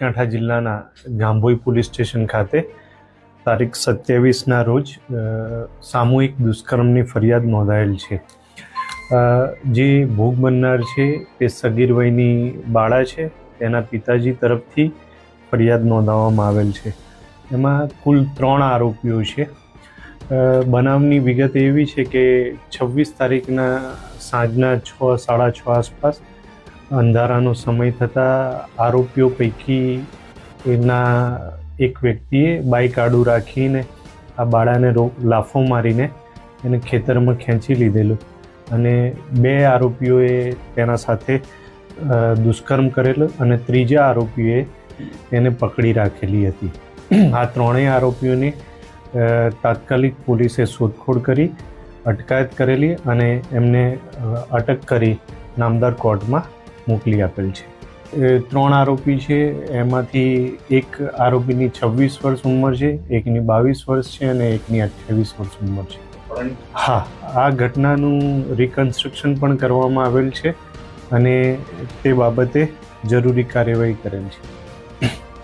બનાસકાંઠા જિલ્લાના Gambhoi police station ખાતે તારીખ સત્યાવીસના રોજ સામૂહિક દુષ્કર્મની ફરિયાદ નોંધાયેલ છે. જે ભોગ બનનાર છે તે સગીર વયની બાળા છે. તેના પિતાજી તરફથી ફરિયાદ નોંધાવવામાં આવેલ છે. એમાં કુલ ત્રણ આરોપીઓ છે. બનાવની વિગત એવી છે કે છવ્વીસ તારીખના સાંજના છ, સાડા છ આસપાસ અંધારાનો સમય થતાં આરોપીઓ પૈકી એના એક વ્યક્તિએ બાઇક આડું રાખીને આ બાળાને રો, લાફો મારીને એને ખેતરમાં ખેંચી લીધેલું. અને બે આરોપીઓએ તેના સાથે દુષ્કર્મ કરેલો અને ત્રીજા આરોપીએ તેને પકડી રાખેલી હતી. આ ત્રણેય આરોપીઓની તાત્કાલિક પોલીસે શોધખોળ કરી, અટકાયત કરેલી અને એમને અટક કરી નામદાર કોર્ટમાં મોકલી આપેલ છે. ત્રણ આરોપી છે, એમાંથી એક આરોપીની છવ્વીસ વર્ષ ઉંમર છે, એકની બાવીસ વર્ષ છે અને એકની અઠ્યાવીસ વર્ષ ઉંમર છે. હા, આ ઘટનાનું રિકન્સ્ટ્રક્શન પણ કરવામાં આવેલ છે અને તે બાબતે જરૂરી કાર્યવાહી કરેલ છે.